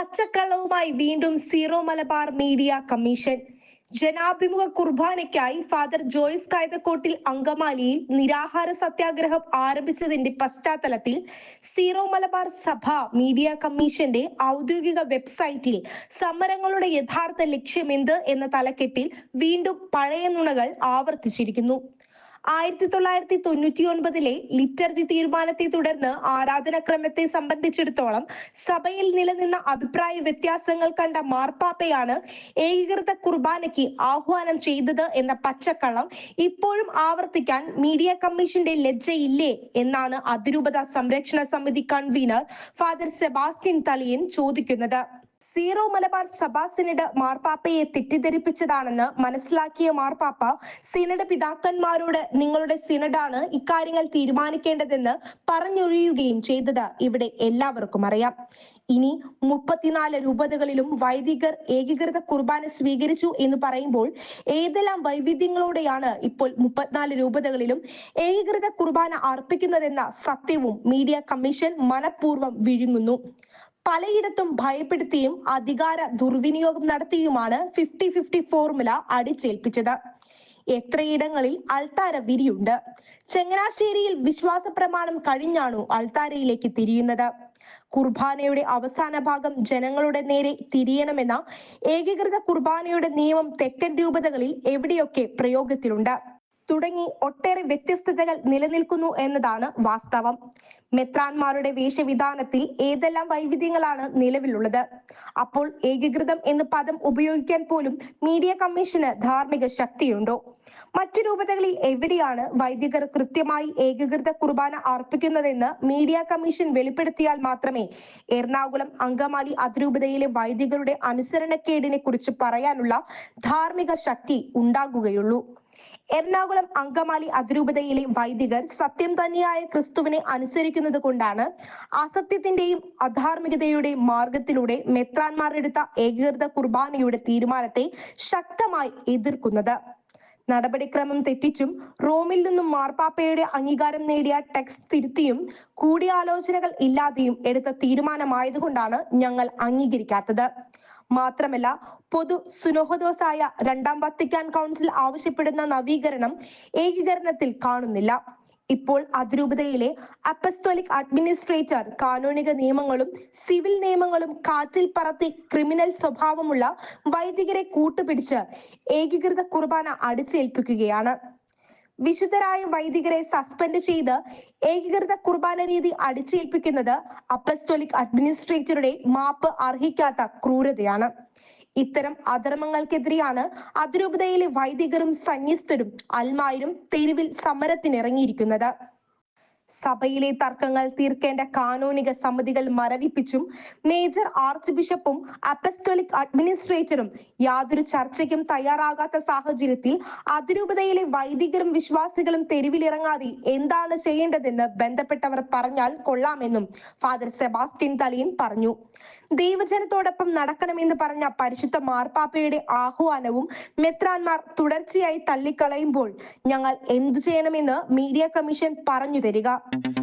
പച്ചക്കള്ളവുമായി വീണ്ടും zero Malabar media commission. ജനാഭിമുഖ കുർബാനയ്ക്കായി ഫാദർ ജോയ്സ് കായതക്കോട്ടിൽ അങ്കമാലിയിൽ നിരാഹാര സത്യാഗ്രഹം ആരംഭിച്ചതിന്റെ പശ്ചാത്തലത്തിൽ സീറോ മലബാർ സഭ മീഡിയ കമ്മീഷന്റെ ഔദ്യോഗിക വെബ്സൈറ്റിൽ സമരങ്ങളുടെ യഥാർത്ഥ ലക്ഷ്യമെന്ത് എന്ന തലക്കെട്ടിൽ വീണ്ടും പഴയ നുണകൾ ആവർത്തിച്ചിരിക്കുന്നു. ആയിരത്തി തൊള്ളായിരത്തി തൊണ്ണൂറ്റി ഒൻപതിലെ ലിറ്റർജി തീരുമാനത്തെ തുടർന്ന് ആരാധനാക്രമത്തെ സംബന്ധിച്ചിടത്തോളം സഭയിൽ നിലനിന്ന അഭിപ്രായ വ്യത്യാസങ്ങൾ കണ്ട മാർപ്പാപ്പയാണ് ഏകീകൃത കുർബാനയ്ക്ക് ആഹ്വാനം ചെയ്തത് എന്ന പച്ചക്കള്ളം ഇപ്പോഴും ആവർത്തിക്കാൻ മീഡിയ കമ്മീഷന്റെ ലജ്ജയില്ലേ എന്നാണ് അതിരൂപത സംരക്ഷണ സമിതി കൺവീനർ ഫാദർ സെബാസ്റ്റ്യൻ തളിയൻ ചോദിക്കുന്നത്. സീറോ മലബാർ സഭാ സിനഡ് മാർപ്പാപ്പയെ തെറ്റിദ്ധരിപ്പിച്ചതാണെന്ന് മനസ്സിലാക്കിയ മാർപ്പാപ്പ സിനഡ് പിതാക്കന്മാരോട് നിങ്ങളുടെ സിനഡാണ് ഇക്കാര്യങ്ങൾ തീരുമാനിക്കേണ്ടതെന്ന് പറഞ്ഞൊഴിയുകയും ചെയ്തത് ഇവിടെ എല്ലാവർക്കും അറിയാം. ഇനി മുപ്പത്തിനാല് രൂപതകളിലും വൈദികർ ഏകീകൃത കുർബാന സ്വീകരിച്ചു എന്ന് പറയുമ്പോൾ ഏതെല്ലാം വൈവിധ്യങ്ങളോടെയാണ് ഇപ്പോൾ മുപ്പത്തിനാല് രൂപതകളിലും ഏകീകൃത കുർബാന അർപ്പിക്കുന്നതെന്ന സത്യവും മീഡിയ കമ്മീഷൻ മനഃപൂർവം വിഴുങ്ങുന്നു. പലയിടത്തും ഭയപ്പെടുത്തിയും അധികാര ദുർവിനിയോഗം നടത്തിയുമാണ് ഫിഫ്റ്റി ഫിഫ്റ്റി ഫോർമുല അടിച്ചേൽപ്പിച്ചത്. എത്രയിടങ്ങളിൽ അൾത്താര വിരിയുണ്ട്? ചങ്ങനാശ്ശേരിയിൽ വിശ്വാസ പ്രമാണം കഴിഞ്ഞാണു അൾത്താരയിലേക്ക് തിരിയുന്നത്? കുർബാനയുടെ അവസാന ഭാഗം ജനങ്ങളുടെ നേരെ തിരിയണമെന്ന ഏകീകൃത കുർബാനയുടെ നിയമം തെക്കൻ രൂപതകളിൽ എവിടെയൊക്കെ പ്രയോഗത്തിലുണ്ട്? തുടങ്ങി ഒട്ടേറെ വ്യത്യസ്തതകൾ നിലനിൽക്കുന്നു എന്നതാണ് വാസ്തവം. മെത്രാന്മാരുടെ വേഷവിധാനത്തിൽ ഏതെല്ലാം വൈവിധ്യങ്ങളാണ് നിലവിലുള്ളത്? അപ്പോൾ ഏകീകൃതം എന്ന പദം ഉപയോഗിക്കാൻ പോലും മീഡിയ കമ്മീഷന് ധാർമ്മിക ശക്തിയുണ്ടോ? മറ്റു രൂപതകളിൽ എവിടെയാണ് വൈദികർ കൃത്യമായി ഏകീകൃത കുർബാന അർപ്പിക്കുന്നതെന്ന് മീഡിയ കമ്മീഷൻ വെളിപ്പെടുത്തിയാൽ മാത്രമേ എറണാകുളം അങ്കമാലി അതിരൂപതയിലെ വൈദികരുടെ അനുസരണക്കേടിനെ കുറിച്ച് പറയാനുള്ള ധാർമ്മിക ശക്തി ഉണ്ടാകുകയുള്ളൂ. എറണാകുളം അങ്കമാലി അതിരൂപതയിലെ വൈദികർ സത്യം തന്നെയായ ക്രിസ്തുവിനെ അനുസരിക്കുന്നത് കൊണ്ടാണ് അസത്യത്തിന്റെയും അധാർമികതയുടെയും മാർഗത്തിലൂടെ മെത്രാന്മാരെടുത്ത ഏകീകൃത കുർബാനയുടെ തീരുമാനത്തെ ശക്തമായി എതിർക്കുന്നത്. നടപടിക്രമം തെറ്റിച്ചും റോമിൽ നിന്നും മാർപ്പാപ്പയുടെ അംഗീകാരം നേടിയ ടെക്സ്റ്റ് തിരുത്തിയും കൂടിയാലോചനകൾ ഇല്ലാതെയും എടുത്ത തീരുമാനമായതുകൊണ്ടാണ് ഞങ്ങൾ അംഗീകരിക്കാത്തത്. മാത്രമല്ല പൊതു സുനോഹദോസായ രണ്ടാം വത്തിക്കാൻ കൗൺസിൽ ആവശ്യപ്പെടുന്ന നവീകരണം ഏകീകരണത്തിൽ കാണുന്നില്ല. ഇപ്പോൾ അതിരൂപതയിലെ അപ്പസ്തോലിക് അഡ്മിനിസ്ട്രേറ്റർ കാനോണിക നിയമങ്ങളും സിവിൽ നിയമങ്ങളും കാറ്റിൽ പറത്തി ക്രിമിനൽ സ്വഭാവമുള്ള വൈദികരെ കൂട്ടുപിടിച്ച് ഏകീകൃത കുർബാന അടിച്ചേൽപ്പിക്കുകയാണ്. വിശുദ്ധരായ വൈദികരെ സസ്പെൻഡ് ചെയ്ത് ഏകീകൃത കുർബാന രീതി അടിച്ചേൽപ്പിക്കുന്നത് അപ്പസ്റ്റോലിക് അഡ്മിനിസ്ട്രേറ്ററുടെ മാപ്പ് അർഹിക്കാത്ത ക്രൂരതയാണ്. ഇത്തരം അധർമ്മങ്ങൾക്കെതിരെയാണ് അതിരൂപതയിലെ വൈദികരും സന്യസ്തരും അൽമായരും തെരുവിൽ സമരത്തിനിറങ്ങിയിരിക്കുന്നത്. സഭയിലെ തർക്കങ്ങൾ തീർക്കേണ്ട കാനോനിക സമിതികൾ മരവിപ്പിച്ചും മേജർ ആർച്ച് ബിഷപ്പും അപ്പസ്റ്റോലിക് അഡ്മിനിസ്ട്രേറ്ററും യാതൊരു ചർച്ചയ്ക്കും തയ്യാറാകാത്ത സാഹചര്യത്തിൽ അതിരൂപതയിലെ വൈദികരും വിശ്വാസികളും തെരുവിലിറങ്ങാതെ എന്താണ് ചെയ്യേണ്ടതെന്ന് ബന്ധപ്പെട്ടവർ പറഞ്ഞാൽ കൊള്ളാമെന്നും ഫാദർ സെബാസ്റ്റ്യൻ തലിയൻ പറഞ്ഞു. ദൈവജനത്തോടൊപ്പം നടക്കണമെന്ന് പറഞ്ഞ പരിശുദ്ധ മാർപ്പാപ്പയുടെ ആഹ്വാനവും മെത്രാൻമാർ തുടർച്ചയായി തള്ളിക്കളയുമ്പോൾ ഞങ്ങൾ എന്തു ചെയ്യണമെന്ന് മീഡിയ കമ്മീഷൻ പറഞ്ഞു തരിക. up.